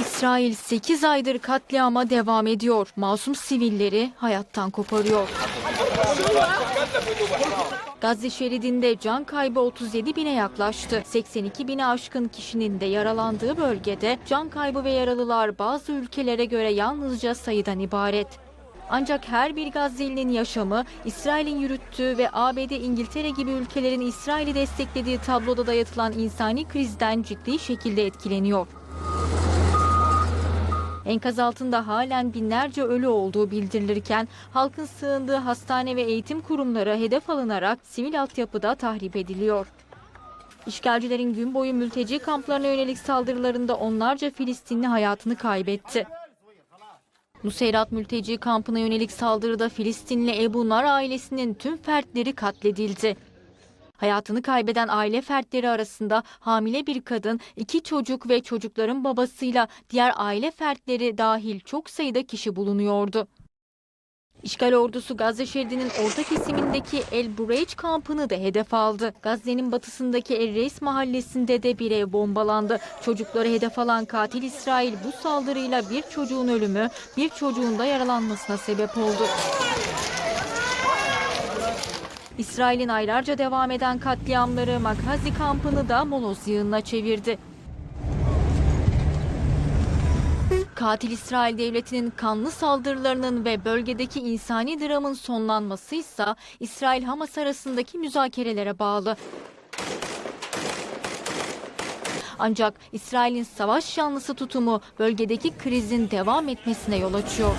İsrail 8 aydır katliama devam ediyor. Masum sivilleri hayattan koparıyor. Gazze şeridinde can kaybı 37 bine yaklaştı. 82 bine aşkın kişinin de yaralandığı bölgede can kaybı ve yaralılar bazı ülkelere göre yalnızca sayıdan ibaret. Ancak her bir Gazze'linin yaşamı İsrail'in yürüttüğü ve ABD, İngiltere gibi ülkelerin İsrail'i desteklediği tabloda dayatılan insani krizden ciddi şekilde etkileniyor. Enkaz altında halen binlerce ölü olduğu bildirilirken halkın sığındığı hastane ve eğitim kurumları hedef alınarak sivil altyapıda tahrip ediliyor. İşgalcilerin gün boyu mülteci kamplarına yönelik saldırılarında onlarca Filistinli hayatını kaybetti. Nuseyrat mülteci kampına yönelik saldırıda Filistinli Ebu Nar ailesinin tüm fertleri katledildi. Hayatını kaybeden aile fertleri arasında hamile bir kadın, iki çocuk ve çocukların babasıyla diğer aile fertleri dahil çok sayıda kişi bulunuyordu. İşgal ordusu Gazze şeridinin orta kesimindeki El Bureyç kampını da hedef aldı. Gazze'nin batısındaki El Reis mahallesinde de bir ev bombalandı. Çocukları hedef alan katil İsrail bu saldırıyla bir çocuğun ölümü, bir çocuğun da yaralanmasına sebep oldu. İsrail'in aylarca devam eden katliamları Makazi kampını da moloz yığınına çevirdi. Katil İsrail devletinin kanlı saldırılarının ve bölgedeki insani dramın sonlanması ise İsrail-Hamas arasındaki müzakerelere bağlı. Ancak İsrail'in savaş yanlısı tutumu bölgedeki krizin devam etmesine yol açıyor.